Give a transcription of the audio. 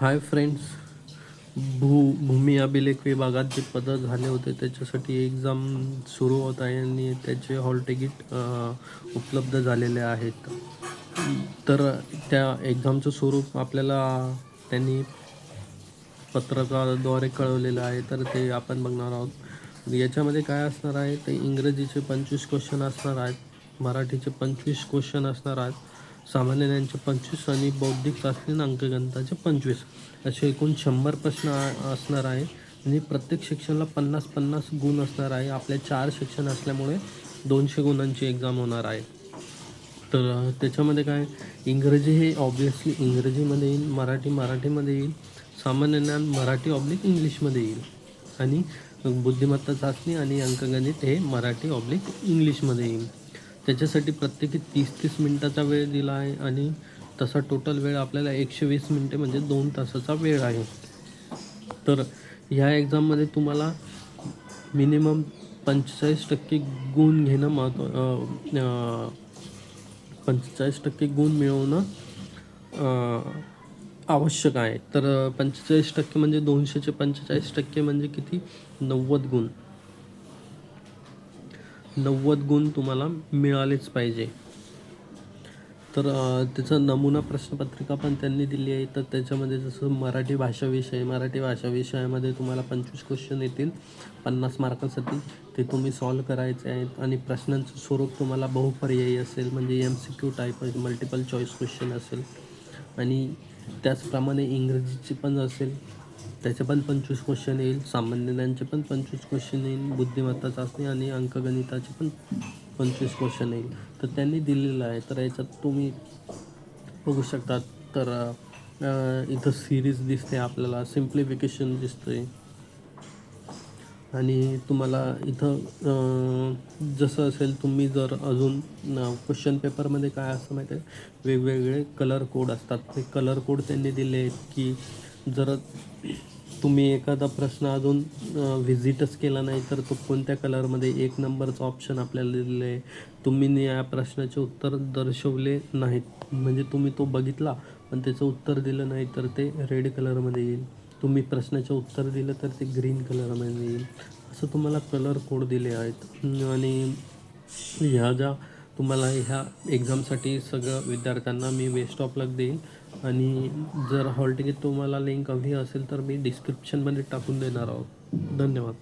Hi friends भू भूमी अभिलेख विभागात जे पदं झाले होते त्याच्यासाठी एक्झाम सुरू होत आहे आणि त्याचे हॉल तिकीट उपलब्ध झालेले आहेत. तर त्या एक्झामचं स्वरूप आपल्याला त्यांनी पत्रकाद्वारे कळवलेलं आहे. तर ते आपण बघणार आहोत. याच्यामध्ये काय असणार आहे? ते इंग्रजीचे पंचवीस क्वेश्चन असणार आहेत. मराठीचे पंचवीस क्वेश्चन असणार आहेत. सामान्य ज्ञानचे पंचवीस आणि बौद्धिक चाचणी आणि अंकगणिताचे पंचवीस असे एकूण शंभर प्रश्न आ- असणार आहे. आणि प्रत्येक सेक्शनला पन्नास पन्नास गुण असणार आहे. आपले चार सेक्शन असल्यामुळे दोनशे गुणांची एक्झाम होणार आहे. तर त्याच्यामध्ये काय? इंग्रजी हे ऑब्वियसली इंग्रजीमध्ये येईल मराठी मराठीमध्ये येईल सामान्य ज्ञान मराठी ऑब्लिक इंग्लिशमध्ये येईल. आणि बुद्धिमत्ता चाचणी आणि अंकगणित हे मराठी ऑब्लिक इंग्लिशमध्ये येईल. त्याच्यासाठी प्रत्येकी तीस तीस मिनटाचा वेळ दिला आहे आणि तसा टोटल वेळ आपल्याला एकशे वीस मिनटे म्हणजे दोन तासाचा वेळ आहे. तर ह्या एक्झाममध्ये तुम्हाला मिनिमम पंचेचाळीस टक्के गुण घेणं महत्त्व पंचेचाळीस टक्के गुण मिळवणं आवश्यक आहे. तर पंचेचाळीस टक्के म्हणजे दोनशेचे पंचेचाळीस टक्के म्हणजे किती? नव्वद गुण. नव्वद गुण तुम्हाला मिळालेच पाहिजे. तर त्याचा त्याचं नमुना प्रश्नपत्रिका पण त्यांनी दिली आहे. तर त्याच्यामध्ये जसं मराठी भाषा विषय मराठी भाषा विषयामध्ये तुम्हाला पंचवीस क्वेश्चन येतील. पन्नास मार्कासाठी ते तुम्ही सॉल्व करायचे आहेत. आणि प्रश्नांचं स्वरूप तुम्हाला बहुपर्यायी असेल म्हणजे M C Q type multiple choice question असेल. आणि त्याचप्रमाणे इंग्रजीची पण असेल. त्याचे पण पंचवीस क्वेश्चन येईल. सामान्य ज्ञानचे पण पंचवीस क्वेश्चन येईल. बुद्धिमत्ता चाचणी आणि अंकगणिताचे पण पंचवीस क्वेश्चन येईल. तर त्यांनी दिलेलं आहे. तर याच्यात तुम्ही बघू शकता. तर इथं सिरीज दिसते आपल्याला. सिम्प्लिफिकेशन दिसतंय. आणि तुम्हाला इथं जसं असेल तुम्ही जर अजून क्वेश्चन पेपरमध्ये काय असं माहिती आहे? वेगवेगळे कलर कोड असतात. ते कलर कोड त्यांनी दिले आहेत की जर तुम्ही एखादा प्रश्न अजून व्हिजिटच केला नाही तर तो कोणत्या कलरमध्ये एक नंबरचा ऑप्शन आपल्याला दिलेलं आहे. तुम्ही या प्रश्नाचे उत्तर दर्शवले नाहीत. म्हणजे तुम्ही तो बघितला पण त्याचं उत्तर दिलं नाही तर ते रेड कलरमध्ये येईल. तुम्ही प्रश्नाचं उत्तर दिलं तर ते ग्रीन कलरमध्ये येईल. असं तुम्हाला कलर कोड दिले आहेत. आणि ह्या ज्या तुम्हाला ह्या एक्झामसाठी सगळं विद्यार्थ्यांना मी वेस्ट ऑफ लक देईन. आणि जर हॉल तिकीट तुम्हाला लिंक हवी असेल तर मी डिस्क्रिप्शनमध्ये टाकून देणार आहोत. धन्यवाद.